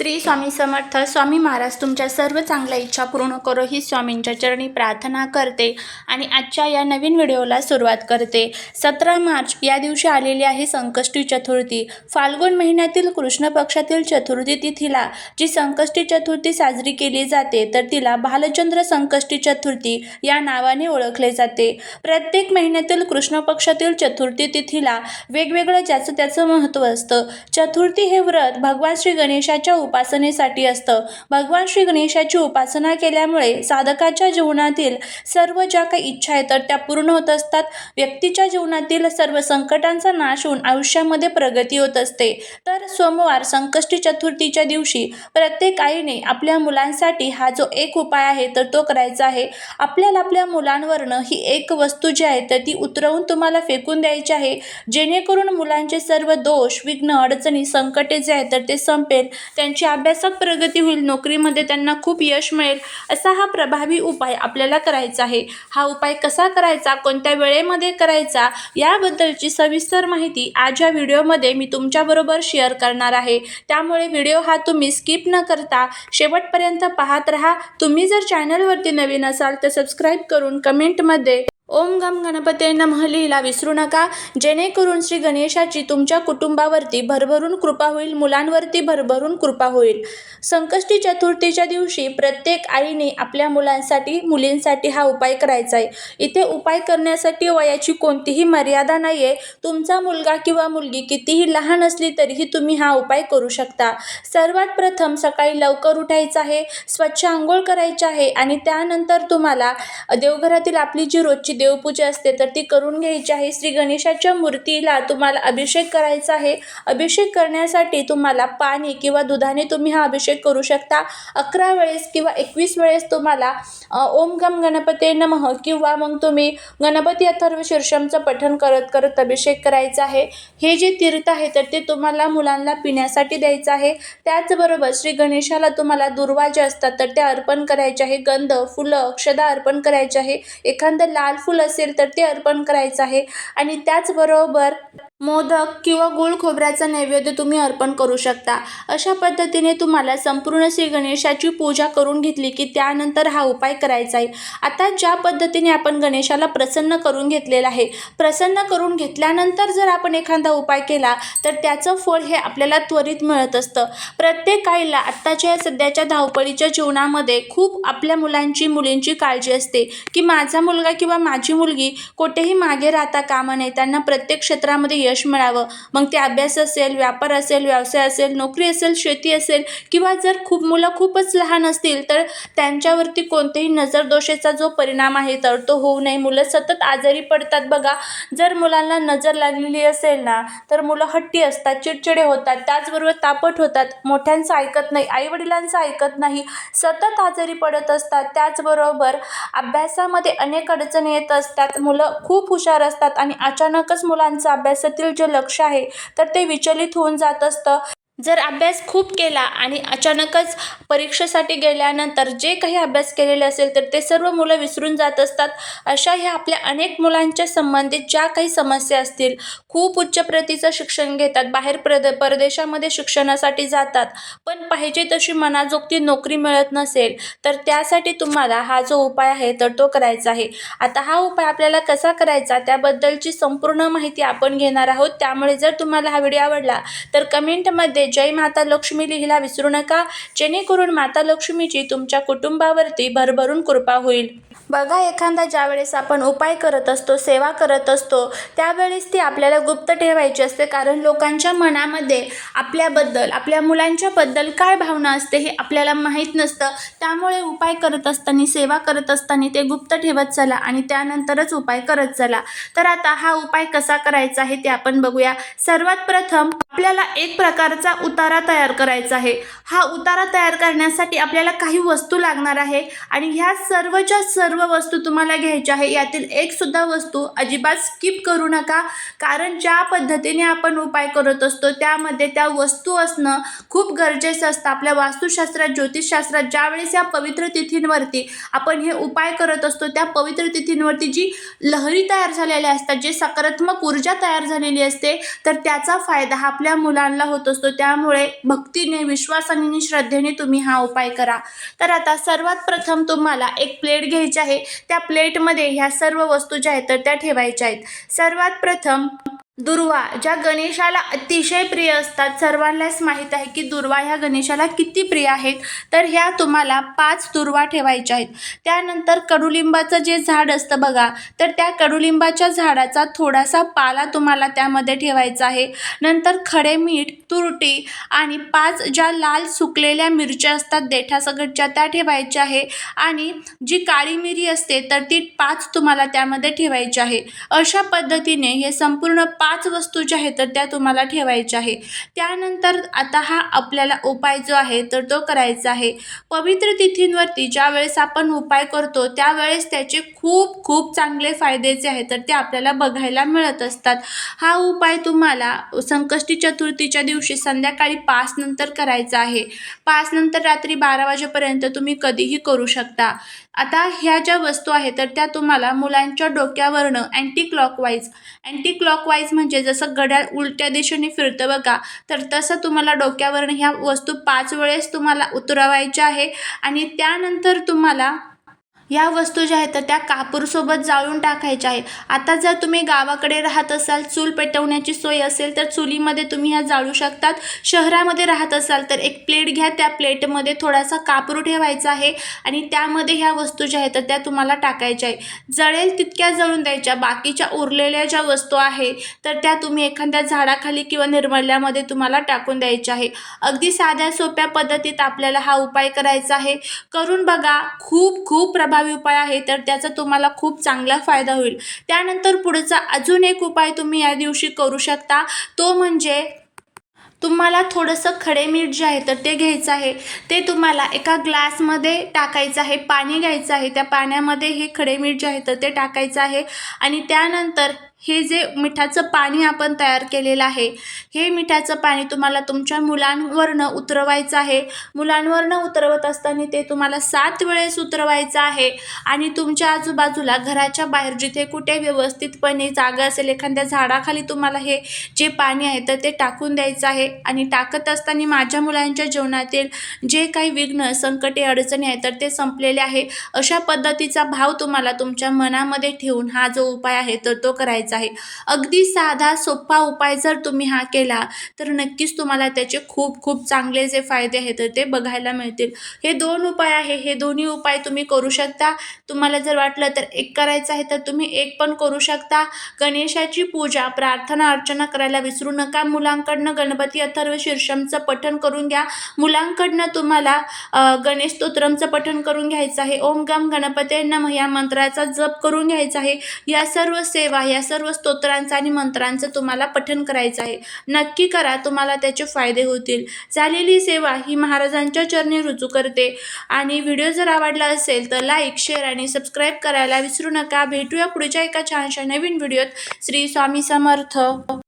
श्री स्वामी समर्थ स्वामी महाराज तुमच्या सर्व चांगल्या इच्छा पूर्ण करो ही स्वामींच्या चरणी प्रार्थना करते आणि आजच्या या नवीन व्हिडिओला सुरुवात करते. सतरा मार्च या दिवशी आलेली आहे संकष्टी चतुर्थी. फाल्गुन महिन्यातील कृष्ण पक्षातील चतुर्थी तिथीला जी संकष्टी चतुर्थी साजरी केली जाते तर तिला भालचंद्र संकष्टी चतुर्थी या नावाने ओळखले जाते. प्रत्येक महिन्यातील कृष्ण पक्षातील चतुर्थी तिथीला वेगवेगळं ज्याचं त्याचं महत्त्व असतं. चतुर्थी हे व्रत भगवान श्री गणेशाच्या उपासनेसाठी असतं. भगवान श्री गणेशाची उपासना केल्यामुळे साधकाच्या जीवनातील सर्व ज्या काही इच्छा आहेत तर त्या पूर्ण होत असतात. व्यक्तीच्या जीवनातील सर्व संकटांचा नाश होऊन आयुष्यामध्ये प्रगती होत असते. तर सोमवार संकष्टी चतुर्थीच्या दिवशी प्रत्येक आईने आपल्या मुलांसाठी हा जो एक उपाय आहे तर तो करायचा आहे. आपल्याला आपल्या मुलांवरनं ही एक वस्तू जी आहे तर ती उतरवून तुम्हाला फेकून द्यायची आहे. जेणेकरून मुलांचे सर्व दोष विघ्न अडचणी संकटे जे आहेत तर ते संपेल. त्यांची अभ्यासात प्रगती होईल नोकरीमध्ये त्यांना खूप यश मिळेल असा हा प्रभावी उपाय आपल्याला करायचा आहे. हा उपाय कसा करायचा कोणत्या वेळेमध्ये करायचा याबद्दलची सविस्तर माहिती आज या व्हिडिओमध्ये मी तुमच्याबरोबर शेअर करणार आहे. त्यामुळे व्हिडिओ हा तुम्ही स्किप न करता शेवटपर्यंत पाहत राहा. तुम्ही जर चॅनलवरती नवीन असाल तर सबस्क्राईब करून कमेंटमध्ये ओम गम गणपते नमः लिहिला विसरू नका. जेणेकरून श्री गणेशाची तुमच्या कुटुंबावरती भरभरून कृपा होईल मुलांवरती भरभरून कृपा होईल. संकष्टी चतुर्थीच्या दिवशी प्रत्येक आईने आपल्या मुलांसाठी मुलींसाठी हा उपाय करायचा आहे इथे उपाय करण्यासाठी वयाची कोणतीही मर्यादा नाही आहे तुमचा मुलगा किंवा मुलगी कितीही लहान असली तरीही तुम्ही हा उपाय करू शकता. सर्वात प्रथम सकाळी लवकर उठायचं आहे स्वच्छ आंघोळ करायची आहे आणि त्यानंतर तुम्हाला देवघरातील आपली जी रोजची देवपूजा असते तर ती करून घ्यायची आहे. श्री गणेशाच्या मूर्तीला तुम्हाला अभिषेक करायचा आहे. अभिषेक करण्यासाठी तुम्हाला पाणी किंवा दुधाने तुम्ही हा अभिषेक करू शकता. अकरा वेळेस किंवा एकवीस वेळेस तुम्हाला ओम गम गणपते नमः किंवा मग तुम्ही गणपती अथर्व शीर्षमचं पठण करत करत अभिषेक करायचा आहे. हे जे तीर्थ आहे तर ते तुम्हाला मुलांना पिण्यासाठी द्यायचं आहे. त्याचबरोबर श्री गणेशाला तुम्हाला दुर्वा जे असतात तर ते अर्पण करायचे आहे. गंध फुलं अक्षदा अर्पण करायचे आहे. एखादं लाल फुल फूल असेल तर ते अर्पण करायचं आहे. आणि त्याचबरोबर मोदक किंवा गूळ खोबऱ्याचा नैवेद्य तुम्ही अर्पण करू शकता. अशा पद्धतीने तुम्हाला संपूर्ण श्री गणेशाची पूजा करून घेतली की त्यानंतर हा उपाय करायचा आहे. आता ज्या पद्धतीने आपण गणेशाला प्रसन्न करून घेतलेला आहे प्रसन्न करून घेतल्यानंतर जर आपण एखादा उपाय केला तर त्याचं फळ हे आपल्याला त्वरित मिळत असतं. प्रत्येक आईला आत्ताच्या या सध्याच्या धावपळीच्या जीवनामध्ये खूप आपल्या मुलांची मुलींची काळजी असते की माझा मुलगा किंवा माझी मुलगी कुठेही मागे राहता कामा नये. त्यांना प्रत्येक क्षेत्रामध्ये यश मिळावं. मग ते अभ्यास असेल व्यापार असेल व्यवसाय असेल नोकरी असेल शेती असेल किंवा जर खूप मुलं खूपच लहान असतील तर त्यांच्यावरती कोणतेही नजरदोषेचा जो परिणाम आहे तर तो होऊ नये. मुलं सतत आजारी पडतात बघा. जर मुलांना नजर लागलेली असेल ना तर मुलं हट्टी असतात चिडचिडे होतात त्याचबरोबर तापट होतात. मोठ्यांचं ऐकत नाही आईवडिलांचं ऐकत नाही. सतत आजारी पडत असतात. त्याचबरोबर अभ्यासामध्ये अनेक अडचणी येत असतात. मुलं खूप हुशार असतात आणि अचानकच मुलांचा अभ्यासात जे लक्ष आहे तर ते विचलित होऊन जात असतं. जर अभ्यास खूप केला आणि अचानकच परीक्षेसाठी गेल्यानंतर जे काही अभ्यास केलेले असेल तर ते सर्व मुलं विसरून जात असतात. अशा ह्या आपल्या अनेक मुलांच्या संबंधित ज्या काही समस्या असतील खूप उच्च प्रतीचं शिक्षण घेतात बाहेर प्रद परदेशामध्ये शिक्षणासाठी जातात. पण पाहिजे तशी मनाजोगती नोकरी मिळत नसेल तर त्यासाठी तुम्हाला हा जो उपाय आहे तर तो करायचा आहे. आता हा उपाय आपल्याला कसा करायचा त्याबद्दलची संपूर्ण माहिती आपण घेणार आहोत. त्यामुळे जर तुम्हाला हा व्हिडिओ आवडला तर कमेंटमध्ये जय माता लक्ष्मी लिहिला विसरू नका. जेणेकरून माता लक्ष्मीची तुमच्या कुटुंबावरती भरभरून कृपा होईल. बघा एखादा ज्यावेळेस आपण उपाय करत असतो सेवा करत असतो त्यावेळेस ती आपल्याला गुप्त ठेवायची असते. कारण लोकांच्या मनामध्ये आपल्याबद्दल आपल्या मुलांच्याबद्दल काय भावना असते हे आपल्याला माहीत नसतं. त्यामुळे उपाय करत असताना सेवा करत असताना ते गुप्त ठेवत चला आणि त्यानंतरच उपाय करत चला. तर आता हा उपाय कसा करायचा आहे ते आपण बघूया. सर्वात प्रथम आपल्याला एक प्रकारचा उतारा तयार करायचा आहे. हा उतारा तयार करण्यासाठी आपल्याला काही वस्तू लागणार आहे आणि ह्या सर्वच्या सर्व वस्तू तुम्हाला घ्यायच्या आहे. यातील एकसुद्धा वस्तू अजिबात स्किप करू नका. कारण ज्या पद्धतीने आपण उपाय करत असतो त्यामध्ये त्या वस्तू असणं खूप गरजेचं असतं. आपल्या वास्तुशास्त्रात ज्योतिषशास्त्रात ज्यावेळेस या पवित्र तिथींवरती आपण हे उपाय करत असतो त्या पवित्र तिथींवरती जी लहरी तयार झालेल्या असतात जे सकारात्मक ऊर्जा तयार झालेली असते तर त्याचा फायदा हा आपल्या मुलांना होत असतो. त्या त्यामुळे भक्तीने विश्वासाने आणि श्रद्धेने तुम्ही हा उपाय करा. तर आता सर्वात प्रथम तुम्हाला एक प्लेट घ्यायची आहे. त्या प्लेटमध्ये ह्या सर्व वस्तू ज्या आहेत तर त्या ठेवायच्या आहेत. सर्वात प्रथम दुर्वा ज्या गणेशाला अतिशय प्रिय असतात सर्वांनाच माहीत आहे की दुर्वा ह्या गणेशाला किती प्रिय आहेत तर ह्या तुम्हाला पाच दुर्वा ठेवायच्या आहेत. त्यानंतर कडुलिंबाचं जे झाड असतं बघा तर त्या कडुलिंबाच्या झाडाचा थोडासा पाला तुम्हाला त्यामध्ये ठेवायचा आहे. नंतर खडे मीठ तुरटी आणि पाच ज्या लाल सुकलेल्या मिरच्या असतात देठासगटच्या त्या ठेवायच्या आहे. आणि जी काळी मिरी असते तर ती पाच तुम्हाला त्यामध्ये ठेवायची आहे. अशा पद्धतीने हे संपूर्ण पाच वस्तू ज्या आहेत तर त्या तुम्हाला ठेवायच्या आहे. त्यानंतर आता हा आपल्याला उपाय जो आहे तर तो करायचा आहे. पवित्र तिथींवरती ज्या वेळेस आपण उपाय करतो त्यावेळेस त्याचे खूप खूप चांगले फायदे जे आहेत तर ते आपल्याला बघायला मिळत असतात. हा उपाय तुम्हाला संकष्टी चतुर्थीच्या दिवशी संध्याकाळी पाच नंतर करायचा आहे. पाच नंतर रात्री बारा वाजेपर्यंत तुम्ही कधीही करू शकता. आता ह्या ज्या वस्तू आहेत तर त्या तुम्हाला मुलांच्या डोक्यावरनं अँटी क्लॉकवाईज अँटी क्लॉकवाईज म्हणजे जसं घड्याळ उलट्या दिशेने फिरतं बघा तर तसं तुम्हाला डोक्यावरून ह्या वस्तू पाच वेळेस तुम्हाला उतरवायच्या आहे. आणि त्यानंतर तुम्हाला या वस्तू ज्या आहेत तर त्या कापूरसोबत जाळून टाकायच्या आहे आता जर तुम्ही गावाकडे राहत असाल चूल पेटवण्याची सोय असेल तर चुलीमध्ये तुम्ही ह्या जाळू शकतात. शहरामध्ये राहत असाल तर एक प्लेट घ्या त्या प्लेटमध्ये थोडासा कापूर ठेवायचा आहे आणि त्यामध्ये ह्या वस्तू ज्या आहेत तर त्या तुम्हाला टाकायच्या आहे जळेल तितक्या जळून द्यायच्या बाकीच्या उरलेल्या ज्या वस्तू आहे तर त्या तुम्ही एखाद्या झाडाखाली किंवा निर्मल्यामध्ये तुम्हाला टाकून द्यायच्या आहे अगदी साध्या सोप्या पद्धतीत आपल्याला हा उपाय करायचा आहे. करून बघा खूप खूप प्रभा उपाय आहे तर त्याचा तुम्हाला खूप चांगला फायदा होईल. त्यानंतर पुढचा अजून एक उपाय तुम्ही या दिवशी करू शकता. तो म्हणजे तुम्हाला थोडंसं खडे मीठ जे आहे तर ते घ्यायचं आहे. ते तुम्हाला एका ग्लासमध्ये टाकायचं आहे पाणी घ्यायचं आहे. त्या पाण्यामध्ये हे खडे मीठ जे आहे तर ते टाकायचं आहे. आणि त्यानंतर हे जे मिठाचं पाणी आपण तयार केलेलं आहे हे मिठाचं पाणी तुम्हाला तुमच्या मुलांवरनं उतरवायचं आहे. मुलांवरनं उतरवत असताना ते तुम्हाला सात वेळेस उतरवायचं आहे आणि तुमच्या आजूबाजूला घराच्या बाहेर जिथे कुठे व्यवस्थितपणे जागा असेल एखाद्या झाडाखाली तुम्हाला हे जे पाणी आहे तर ते टाकून द्यायचं आहे. आणि टाकत असताना माझ्या मुलांच्या जीवनातील जे काही विघ्न संकटे अडचणी आहेत तर ते संपलेले आहे. अशा पद्धतीचा भाव तुम्हाला तुमच्या मनामध्ये ठेवून हा जो उपाय आहे तर तो करायचा आहे. अगदी साधा सोपा उपाय जर तुम्ही हा केला तर नक्कीच तुम्हाला त्याचे खूप खूप चांगले जे फायदे आहेत ते बघायला मिळतील. हे दोन उपाय आहे हे दोन्ही उपाय तुम्ही करू शकता. तुम्हाला जर वाटलं तर एक करायचं आहे तर तुम्ही एक पण करू शकता. गणेशाची पूजा प्रार्थना अर्चना करायला विसरू नका. मुलांकडनं गणपती अथर्व शीर्षमचं पठण करून घ्या. मुलांकडनं तुम्हाला गणेश स्तोत्रमचं पठण करून घ्यायचं आहे. ओम गम गणपते या मंत्राचा जप करून घ्यायचा आहे. या सर्व सेवा या सर्व सर्व स्तोत्रांचं आणि मंत्रांचं तुम्हाला पठन करायचं आहे. नक्की करा तुम्हाला त्याचे फायदे होतील. झालेली सेवा ही महाराजांच्या चरणी रुजू करते. आणि व्हिडिओ जर आवडला असेल तर लाईक शेअर आणि सबस्क्राईब करायला विसरू नका. भेटूया पुढच्या एका छानशा नवीन व्हिडिओत. श्री स्वामी समर्थ.